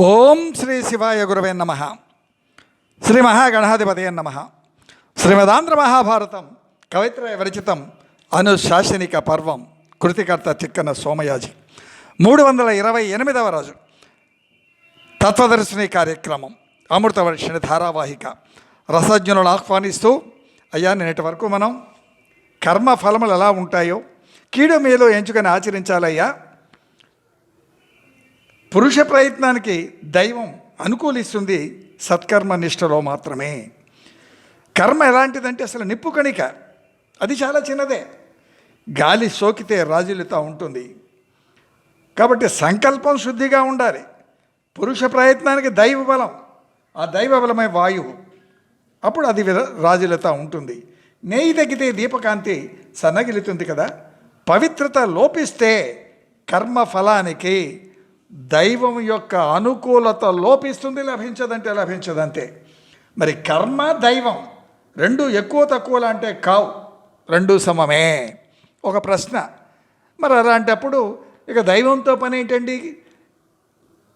ఓం శ్రీ శివాయ గురవే నమ. శ్రీ మహాగణాధిపతయ నమ. శ్రీమదాంధ్ర మహాభారతం కవిత్రయ విరచితం అనుశాసనిక పర్వం కృతికర్త చిక్కన సోమయాజి. మూడు వందల ఇరవై ఎనిమిదవ రోజు. తత్వదర్శిని కార్యక్రమం అమృతవర్షిణి ధారావాహిక. రసజ్ఞులను ఆహ్వానిస్తూ అయ్యా నిన్నటి వరకు మనం కర్మ ఫలములు ఎలా ఉంటాయో కీడు మీలో ఎంచుకొని ఆచరించాలయ్యా పురుష ప్రయత్నానికి దైవం అనుకూలిస్తుంది సత్కర్మ నిష్టలో మాత్రమే. కర్మ ఎలాంటిదంటే అసలు నిప్పు కణిక. అది చాలా చిన్నదే. గాలి సోకితే రాజులుతా ఉంటుంది. కాబట్టి సంకల్పం శుద్ధిగా ఉండాలి. పురుష ప్రయత్నానికి దైవ బలం. ఆ దైవ బలమే వాయువు. అప్పుడు అది విర- ఉంటుంది. నెయ్యి తగ్గితే దీపకాంతి సన్నగిలుతుంది కదా. పవిత్రత లోపిస్తే కర్మ ఫలానికి దైవం యొక్క అనుకూలత లోపిస్తుంది లభించదంటే లభించదంతే. మరి కర్మ దైవం రెండు ఎక్కువ తక్కువలా అంటే కావు రెండు సమమే. ఒక ప్రశ్న. మరి అలాంటప్పుడు ఇక దైవంతో పని ఏంటండి?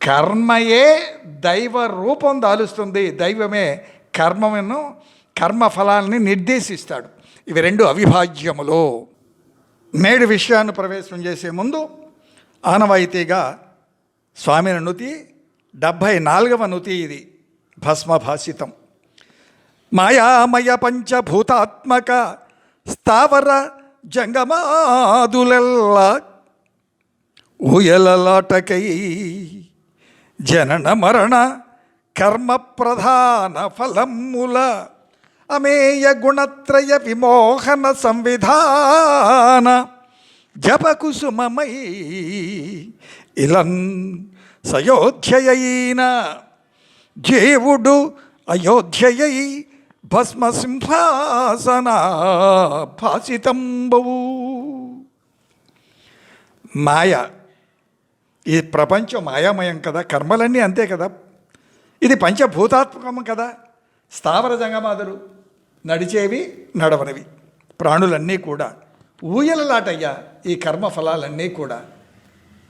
కర్మయే దైవ రూపం దాలుస్తుంది. దైవమే కర్మను కర్మఫలాల్ని నిర్దేశిస్తాడు. ఇవి రెండు అవిభాజ్యములు. నేడు విషయాన్ని ప్రవేశం చేసే ముందు ఆనవాయితీగా స్వామి నుతి డెబ్భై నాలుగవ నుతి ఇది భస్మభాషితం మాయామయ పంచభూతాత్మక స్థావర జంగమాదులెల్లా ఊయలలాటకై జనన మరణ కర్మ ప్రధాన ఫలముల అమేయ గుణత్రయ విమోహన సంవిధాన జపకుసుమమై ఇలన్ సయోధ్యయైన జీవుడు అయోధ్యయై భస్మసింహాసన భాసితంబవు మాయ. ఈ ప్రపంచం మాయామయం కదా కర్మలన్నీ అంతే కదా. ఇది పంచభూతాత్మకం కదా. స్థావర జంగమాదులు నడిచేవి నడవనివి. ప్రాణులన్నీ కూడా. ఊయలలాటయ్యా ఈ కర్మ ఫలాలన్నీ కూడా.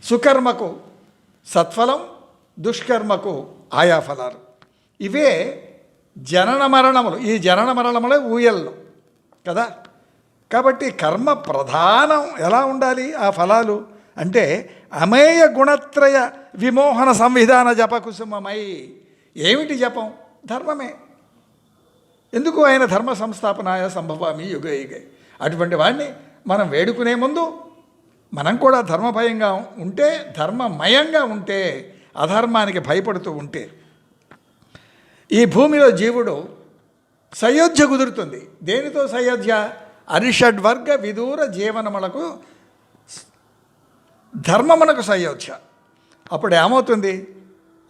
సుకర్మకు సత్ఫలం దుష్కర్మకు ఆయా ఫలాలు ఇవే జనన మరణములు. ఈ జనన మరణములే ఊయల్లు. కదా? కాబట్టి కర్మ ప్రధానం ఎలా ఉండాలి ఆ ఫలాలు? అంటే అమేయ గుణత్రయ విమోహన సంవిధాన జపకుసుమమై ఏమిటి జపం? ధర్మమే. ఎందుకు ఆయన ధర్మ సంస్థాపనాయ సంభవామి యుగ యుగే? అటువంటి వాడిని మనం వేడుకునే ముందు మనం కూడా ధర్మభయంగా ఉంటే ధర్మమయంగా ఉంటే అధర్మానికి భయపడుతూ ఉంటే ఈ భూమిలో జీవుడు సయోధ్య కుదురుతుంది. దేనితో సయోధ్య? అరిషడ్వర్గ విదూర జీవనములకు ధర్మమునకు సయోధ్య. అప్పుడు ఏమవుతుంది?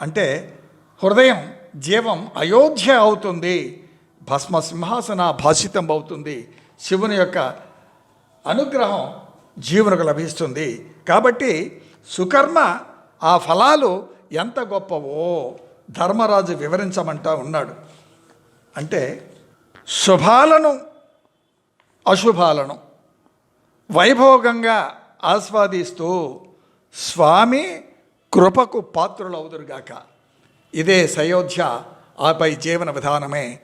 అంటే హృదయం జీవం అయోధ్య అవుతుంది. భస్మ సింహాసన భాషితం అవుతుంది. శివుని యొక్క అనుగ్రహం జీవునకు లభిస్తుంది. కాబట్టి సుకర్మ ఆ ఫలాలు ఎంత గొప్పవో ధర్మరాజు వివరించమంటా ఉన్నాడు. అంటే శుభాలను అశుభాలను వైభోగంగా ఆస్వాదిస్తూ స్వామి కృపకు పాత్రులవుదురుగాక. ఇదే సయోధ్య ఆపై జీవన విధానమే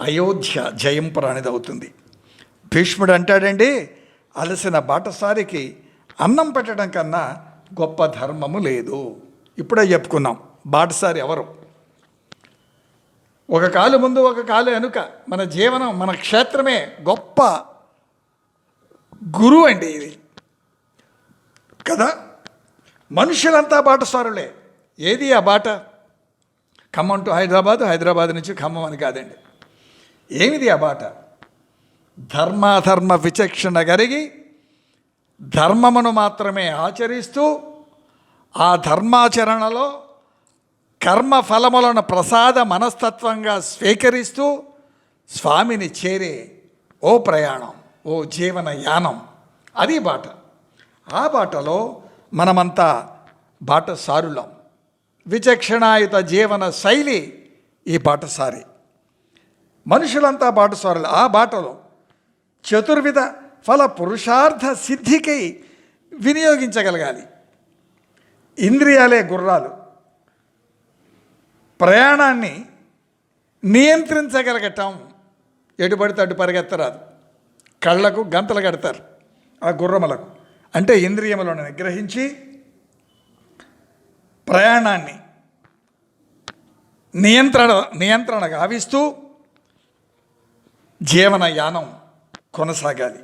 అయోధ్య జయం ప్రాణిదవుతుంది. భీష్ముడు అంటాడండి అలసిన బాటసారికి అన్నం పెట్టడం కన్నా గొప్ప ధర్మము లేదు. ఇప్పుడే చెప్పుకున్నాం బాటసారి ఎవరు? ఒక కాలు ముందు ఒక కాలు వెనుక మన జీవనం మన క్షేత్రమే గొప్ప గురువు అండి ఇది. కదా? మనుషులంతా బాటసారులే. ఏది ఆ బాట? ఖమ్మం టు హైదరాబాద్ హైదరాబాద్ నుంచి ఖమ్మం అని కాదండి. ఏమిది ఆ బాట? ధర్మాధర్మ విచక్షణ కలిగి ధర్మమును మాత్రమే ఆచరిస్తూ ఆ ధర్మాచరణలో కర్మ ఫలములను ప్రసాద మనస్తత్వంగా స్వీకరిస్తూ స్వామిని చేరే ఓ ప్రయాణం ఓ జీవన యానం. అది బాట. ఆ బాటలో మనమంతా బాటసారులం. విచక్షణాయుత జీవన శైలి ఈ బాటసారి. మనుషులంతా బాటసారులు. ఆ బాటలో చతుర్విధ ఫల పురుషార్థ సిద్ధికై వినియోగించగలగాలి. ఇంద్రియాలే గుర్రాలు. ప్రయాణాన్ని నియంత్రించగలగటం ఎటుపడితే అటు పరిగెత్తరాదు. కళ్ళకు గంతలు కడతారు ఆ గుర్రములకు. అంటే ఇంద్రియములను నిగ్రహించి ప్రయాణాన్ని నియంత్రణ నియంత్రణ గావిస్తూ జీవన యానం కొనసాగాలి.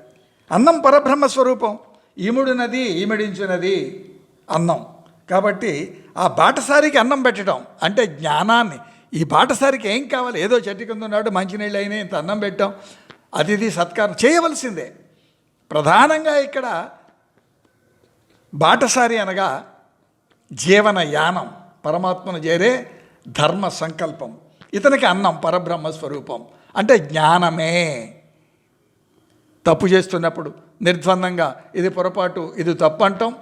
అన్నం పరబ్రహ్మ స్వరూపం. ఈముడినది ఈమిడించినది అన్నం. కాబట్టి ఆ బాటసారికి అన్నం పెట్టడం అంటే జ్ఞానాన్ని. ఈ బాటసారికి ఏం కావాలి? ఏదో చెట్టు కింద ఉన్నాడు మంచినీళ్ళు అయినా ఇంత అన్నం పెట్టాం. అతిథి సత్కారం. చేయవలసిందే. ప్రధానంగా ఇక్కడ బాటసారి అనగా జీవన యానం పరమాత్మను చేరే ధర్మ సంకల్పం. ఇతనికి అన్నం పరబ్రహ్మ స్వరూపం. అంటే జ్ఞానమే. తప్పు చేస్తున్నప్పుడు నిర్ద్వందంగా ఇది పొరపాటు ఇది తప్పు అంటాం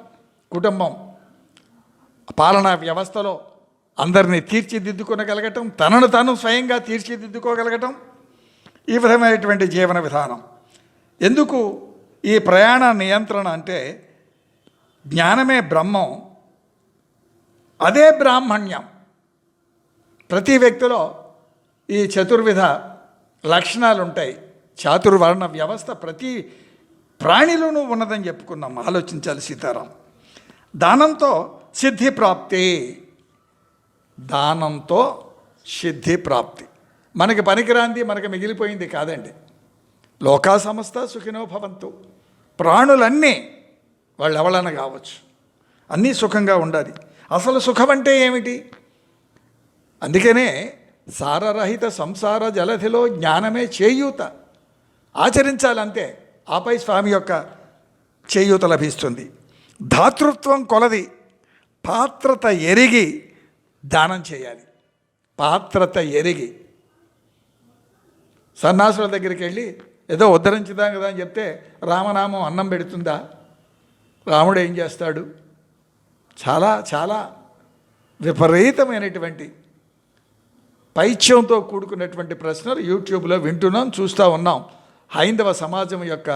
కుటుంబం పాలనా వ్యవస్థలో అందరినీ తీర్చిదిద్దుకోగలగటం తనను తాను స్వయంగా తీర్చిదిద్దుకోగలగటం ఈ విధమైనటువంటి జీవన విధానం. ఎందుకు ఈ ప్రయాణ నియంత్రణ అంటే జ్ఞానమే బ్రహ్మం అదే బ్రాహ్మణ్యం. ప్రతి వ్యక్తిలో ఈ చతుర్విధ లక్షణాలు ఉంటాయి చాతుర్వర్ణ వ్యవస్థ ప్రతి ప్రాణిలోనూ ఉన్నదని చెప్పుకున్నాం. ఆలోచించాలి సీతారాం. దానంతో సిద్ధి ప్రాప్తి. దానంతో సిద్ధి ప్రాప్తి. మనకి పనికిరాంది మనకి మిగిలిపోయింది కాదండి. లోకా సంస్థ సుఖినో భవంతు. ప్రాణులన్నీ వాళ్ళు ఎవరైనా కావచ్చు. అన్నీ సుఖంగా ఉండాలి. అసలు సుఖం అంటే ఏమిటి? అందుకనే సారరహిత సంసార జలధిలో జ్ఞానమే చేయూత. ఆచరించాలంతే ఆపై స్వామి యొక్క చేయూత లభిస్తుంది. ధాతృత్వం కొలది పాత్రత ఎరిగి దానం చేయాలి. పాత్రత ఎరిగి. సన్నాసుల దగ్గరికి వెళ్ళి ఏదో ఉద్ధరించుదాం కదా అని చెప్తే రామనామం అన్నం పెడుతుందా? రాముడు ఏం చేస్తాడు? చాలా చాలా విపరీతమైనటువంటి పైత్యంతో కూడుకున్నటువంటి ప్రశ్నలు యూట్యూబ్లో వింటున్నాం చూస్తూ ఉన్నాం. హైందవ సమాజం యొక్క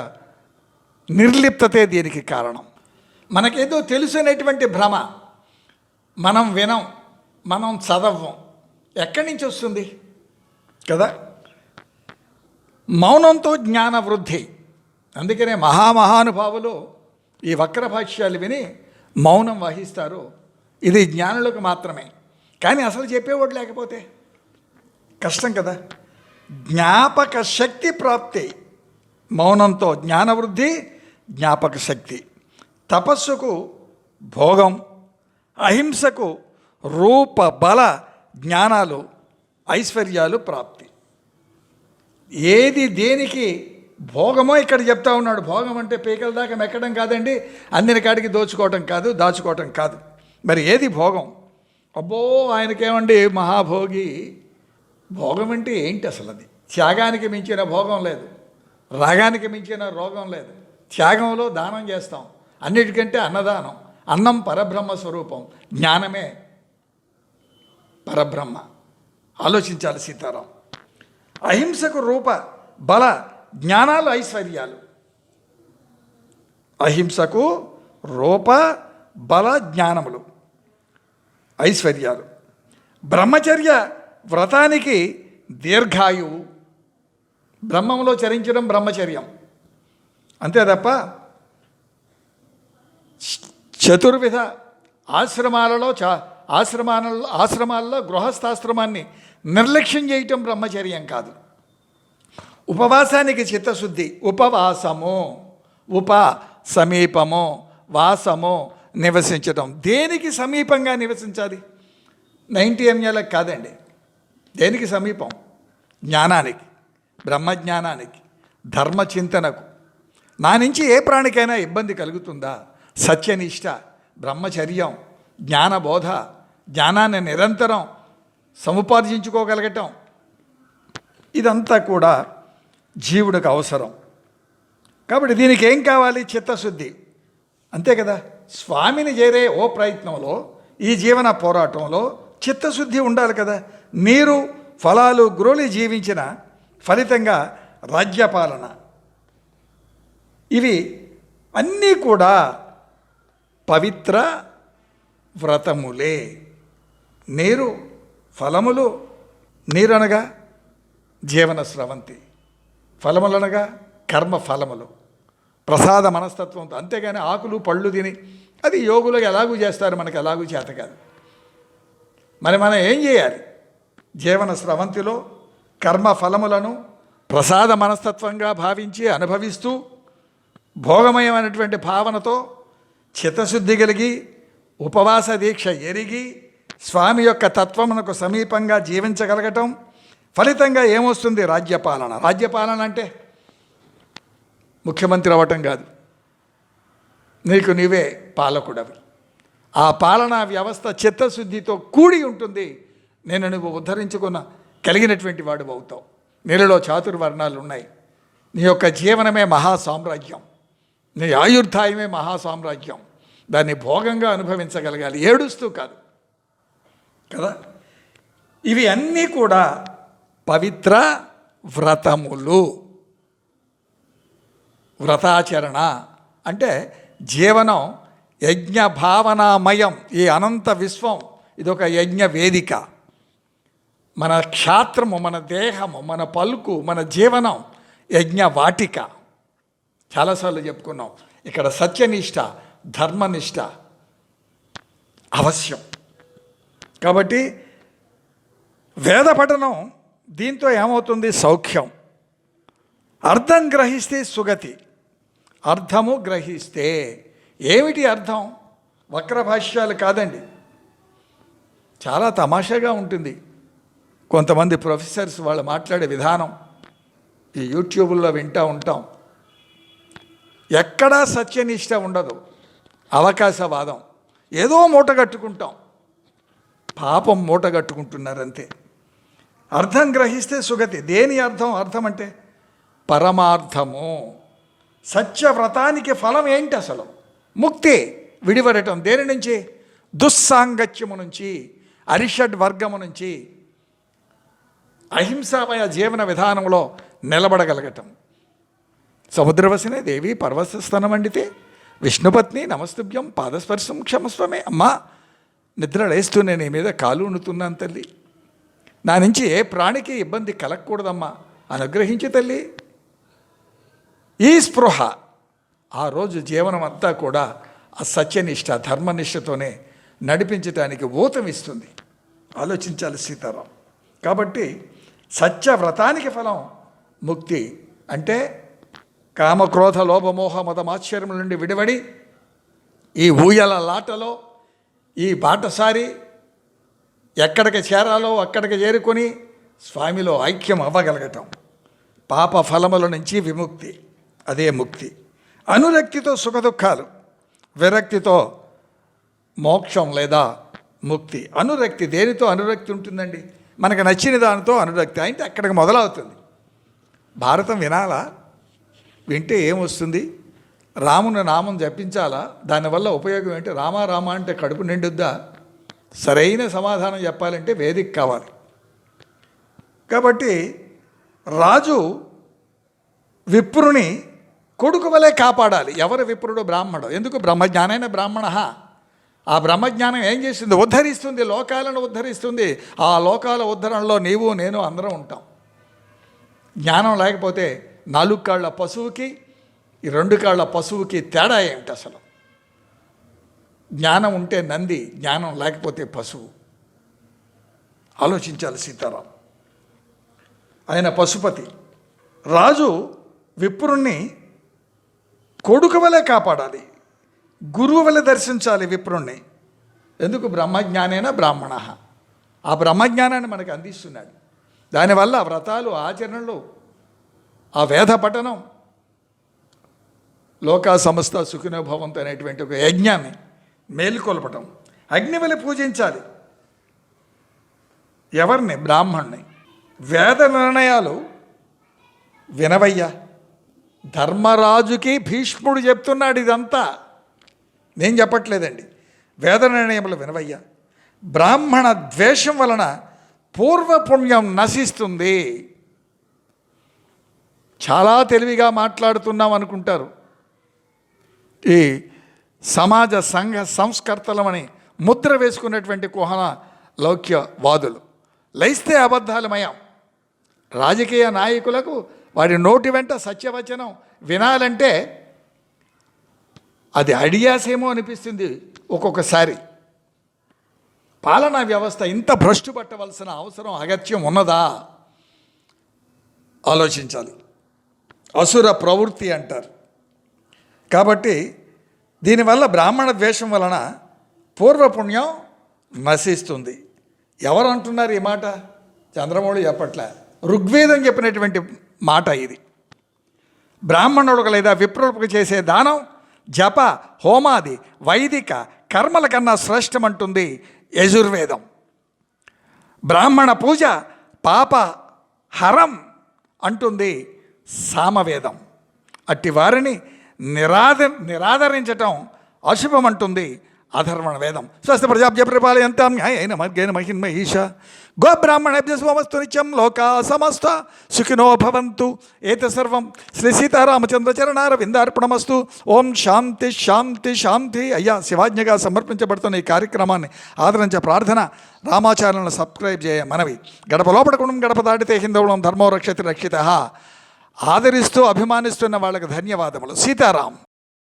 నిర్లిప్తతే దీనికి కారణం. మనకేదో తెలుసనేటువంటి భ్రమ. మనం వినం మనం చదవం. ఎక్కడి నుంచి వస్తుంది? కదా? మౌనంతో జ్ఞాన వృద్ధి అందుకనే మహామహానుభావులు ఈ వక్ర భాష్యాలు విని మౌనం వహిస్తారు. ఇది జ్ఞానులకు మాత్రమే. కానీ అసలు చెప్పేవాడు లేకపోతే? కష్టం కదా. జ్ఞాపక శక్తి ప్రాప్తి. మౌనంతో జ్ఞానవృద్ధి జ్ఞాపక శక్తి. తపస్సుకు భోగం అహింసకు రూప బల జ్ఞానాలు ఐశ్వర్యాలు ప్రాప్తి. ఏది దేనికి భోగమో ఇక్కడ చెప్తా ఉన్నాడు. భోగం అంటే పీకల దాకా మెక్కడం కాదండి. అందిన కాడికి దోచుకోవటం కాదు దాచుకోవటం కాదు. మరి ఏది భోగం? అబ్బో ఆయనకేమండి మహాభోగి? భోగం అంటే ఏంటి అసలు అది త్యాగానికి మించిన భోగం లేదు. రాగానికి మించిన రోగం లేదు. త్యాగంలో దానం చేస్తాం. అన్నిటికంటే అన్నదానం అన్నం పరబ్రహ్మ స్వరూపం జ్ఞానమే పరబ్రహ్మ. ఆలోచించాలి సీతారాం. అహింసకు రూప బల జ్ఞానాలు ఐశ్వర్యాలు. అహింసకు రూప బల జ్ఞానములు ఐశ్వర్యాలు. బ్రహ్మచర్య వ్రతానికి దీర్ఘాయువు. బ్రహ్మంలో చరించడం బ్రహ్మచర్యం. అంతే తప్ప చతుర్విధ ఆశ్రమాలలో చా ఆశ్రమాలలో ఆశ్రమాల్లో గృహస్థాశ్రమాన్ని నిర్లక్ష్యం చేయటం బ్రహ్మచర్యం కాదు. ఉపవాసానికి చిత్తశుద్ధి ఉపవాసము ఉప సమీపము వాసము నివసించటం. దేనికి సమీపంగా నివసించాలి? నైంటీ ఎంఏలకు కాదండి. దేనికి సమీపం? జ్ఞానానికి. బ్రహ్మజ్ఞానానికి ధర్మచింతనకు. నా నుంచి ఏ ప్రాణికైనా ఇబ్బంది కలుగుతుందా? సత్యనిష్ట బ్రహ్మచర్యం జ్ఞానబోధ జ్ఞానాన్ని నిరంతరం సముపార్జించుకోగలగటం. ఇదంతా కూడా జీవుడికి అవసరం. కాబట్టి దీనికి ఏం కావాలి? చిత్తశుద్ధి. అంతే కదా? స్వామిని చేరే ఓ ప్రయత్నంలో ఈ జీవన పోరాటంలో చిత్తశుద్ధి ఉండాలి కదా? నీరు ఫలాలు గ్రోలి జీవించిన ఫలితంగా రాజ్యపాలన. ఇవి అన్నీ కూడా పవిత్ర వ్రతములే. నీరు ఫలములు నీరనగా జీవన స్రవంతి. ఫలములనగా కర్మ ఫలములు. ప్రసాద మనస్తత్వంతో అంతేగాని ఆకులు పళ్ళు తిని అది యోగులకు ఎలాగూ చేస్తారు? మనకు ఎలాగూ చేత కాదు. మరి మనం ఏం చేయాలి? జీవన స్రవంతిలో కర్మ ఫలములను ప్రసాద మనస్తత్వంగా భావించి అనుభవిస్తూ భోగమయమైనటువంటి భావనతో చిత్తశుద్ధి కలిగి ఉపవాస దీక్ష ఎరిగి స్వామి యొక్క తత్వమునకు సమీపంగా జీవించగలగటం ఫలితంగా ఏమొస్తుంది రాజ్యపాలన? రాజ్యపాలన అంటే ముఖ్యమంత్రి అవ్వటం కాదు. నీకు నీవే పాలకుడవి. ఆ పాలనా వ్యవస్థ చిత్తశుద్ధితో కూడి ఉంటుంది. నేను నువ్వు ఉద్ధరించుకున్న కలిగినటువంటి వాడు అవుతావు. నీళ్ళలో చాతుర్వర్ణాలు ఉన్నాయి. నీ యొక్క జీవనమే మహా సామ్రాజ్యం నీ ఆయుర్ధాయమే మహా సామ్రాజ్యం దాన్ని భోగంగా అనుభవించగలగాలి. ఏడుస్తూ కాదు. కదా? ఇవి అన్నీ కూడా పవిత్ర వ్రతములు. వ్రతాచరణ. అంటే జీవనం యజ్ఞ భావనామయం. ఈ అనంత విశ్వం. ఇదొక యజ్ఞ వేదిక. మన క్షాత్రము మన దేహము మన పలుకు మన జీవనం యజ్ఞ వాటిక. చాలాసార్లు చెప్పుకున్నాం. ఇక్కడ సత్యనిష్ట ధర్మనిష్ట అవశ్యం. కాబట్టి వేద పఠనం దీంతో ఏమవుతుంది? సౌఖ్యం. అర్థం గ్రహిస్తే సుగతి. అర్థము గ్రహిస్తే. ఏమిటి అర్థం? వక్ర భాష్యాలు కాదండి. చాలా తమాషాగా ఉంటుంది. కొంతమంది ప్రొఫెసర్స్ వాళ్ళు మాట్లాడే విధానం ఈ యూట్యూబ్లో వింటూ ఉంటాం. ఎక్కడా సత్యనిష్ట ఉండదు. అవకాశవాదం. ఏదో మూట కట్టుకుంటాం. పాపం మూట కట్టుకుంటున్నారంతే. అర్థం గ్రహిస్తే సుగతి. దేని అర్థం? అర్థం అంటే పరమార్థము. సత్యవ్రతానికి ఫలం ఏంటి అసలు? ముక్తి విడివడటం. దేని నుంచి? దుస్సాంగత్యము నుంచి అరిషడ్ వర్గము నుంచి. అహింసామయ జీవన విధానంలో నిలబడగలగటం. సముద్రవసనే దేవి పర్వతస్థనం వండితే విష్ణుపత్ని నమస్తుభ్యం పాదస్పర్శం క్షమస్వమే. అమ్మా నిద్ర లేస్తూ నేను నీ మీద కాలు ఉండుతున్నాను తల్లి. నా నుంచి ఏ ప్రాణికి ఇబ్బంది కలగకూడదమ్మా అనుగ్రహించి తల్లి. ఈ స్పృహ ఆ రోజు జీవనం అంతా కూడా ఆ సత్యనిష్ట ధర్మనిష్టతోనే నడిపించటానికి ఊతమిస్తుంది. ఆలోచించాలి సీతారాం. కాబట్టి సత్యవ్రతానికి ఫలం ముక్తి అంటే కామక్రోధ లోభమోహ మతమాశ్చర్యం నుండి విడివడి ఈ ఊయల లాటలో ఈ బాటసారి ఎక్కడికి చేరాలో అక్కడికి చేరుకొని స్వామిలో ఐక్యం అవ్వగలగటం. పాప ఫలముల నుంచి విముక్తి అదే ముక్తి. అనురక్తితో సుఖదుఖాలు విరక్తితో మోక్షం లేదా ముక్తి. అనురక్తి దేనితో అనురక్తి ఉంటుందండి? మనకు నచ్చిన దానితో అనురక్తి. అంటే అక్కడికి మొదలవుతుంది. భారతం వినాలా? వింటే ఏమొస్తుంది? రాముని నామం జపించాలా? దానివల్ల ఉపయోగం ఏంటి? రామా రామ అంటే కడుపు నిండుద్దా? సరైన సమాధానం చెప్పాలంటే వేదిక కావాలి. కాబట్టి రాజు విప్రుని కొడుకు వలె కాపాడాలి. ఎవరు విప్రుడు బ్రాహ్మణుడు. ఎందుకు? బ్రహ్మజ్ఞానైన బ్రాహ్మణ. ఆ బ్రహ్మజ్ఞానం ఏం చేసింది? ఉద్ధరిస్తుంది లోకాలను ఉద్ధరిస్తుంది. ఆ లోకాల ఉద్ధరణలో నీవు నేను అందరం ఉంటాం. జ్ఞానం లేకపోతే నాలుగు కాళ్ళ పశువుకి ఈ రెండు కాళ్ళ పశువుకి తేడా ఏమిటి అసలు? జ్ఞానం ఉంటే నంది జ్ఞానం లేకపోతే పశువు. ఆలోచించాలి సీతారాం. ఆయన పశుపతి. రాజు విప్రుణ్ణి కొడుకు వలె కాపాడాలి. గురువు వల్ల దర్శించాలి విప్రుణ్ణి. ఎందుకు? బ్రహ్మజ్ఞానేన బ్రాహ్మణ. ఆ బ్రహ్మజ్ఞానాన్ని మనకు అందిస్తున్నాడు. దానివల్ల వ్రతాలు ఆచరణలు ఆ వేద పఠనం లోకా సంస్థ సుఖినోభవంతో అనేటువంటి ఒక యజ్ఞాన్ని మేల్కొల్పటం. అగ్నివలి పూజించాలి. ఎవరిని? బ్రాహ్మణ్ణి. వేద నిర్ణయాలు వినవయ్యా. ధర్మరాజుకి భీష్ముడు చెప్తున్నాడు ఇదంతా. నేను చెప్పట్లేదండి. వేద నిర్ణయములు వినవయ్యా. బ్రాహ్మణ ద్వేషం వలన పూర్వపుణ్యం నశిస్తుంది. చాలా తెలివిగా మాట్లాడుతున్నాం అనుకుంటారు. ఈ సమాజ సంఘ సంస్కర్తలమని ముద్ర వేసుకున్నటువంటి కుహన లౌక్యవాదులు. లైస్తే అబద్ధాలమయం. రాజకీయ నాయకులకు వారి నోటి వెంట సత్యవచనం వినాలంటే అది అడియాసేమో అనిపిస్తుంది ఒక్కొక్కసారి. పాలనా వ్యవస్థ ఇంత భ్రష్టు పట్టవలసిన అవసరం అగత్యం ఉన్నదా? ఆలోచించాలి. అసుర ప్రవృత్తి అంటారు. కాబట్టి దీనివల్ల బ్రాహ్మణ ద్వేషం వలన పూర్వపుణ్యం నశిస్తుంది. ఎవరు అంటున్నారు ఈ మాట? చంద్రమౌళి చెప్పట్లే ఋగ్వేదం చెప్పినటువంటి మాట ఇది. బ్రాహ్మణులకు లేదా విప్రులకు చేసే దానం జప హోమాది వైదిక కర్మల కన్నా శ్రేష్టమంటుంది యజుర్వేదం. బ్రాహ్మణ పూజ పాప హరం అంటుంది సామవేదం. అట్టి వారిని నిరాద నిరాదరించటం అశుభమంటుంది అధర్మణ వేదం స్వస్థ ప్రజాభ్య పరిపాలయంతాం న్యాయైన మార్గేణ మహిన్మ ఈశ గో నిత్యం లోకా సమస్త సుఖినో భవంతు. ఏత సర్వం శ్రీ సీతారామచంద్ర చరణార విందార్పణమస్తు ఓం శాంతి శాంతి శాంతి. అయ్యా శివాజ్ఞగా సమర్పించబడుతున్న ఈ కార్యక్రమాన్ని ఆదరించే ప్రార్థన రామాచార్యులను సబ్స్క్రైబ్ చేయ మనవి. గడప లోపడకుండా గడప దాటితే హిందవులం ధర్మో రక్షతి రక్షిత. ఆదరిస్తూ అభిమానిస్తున్న వాళ్ళకి ధన్యవాదములు. సీతారాం.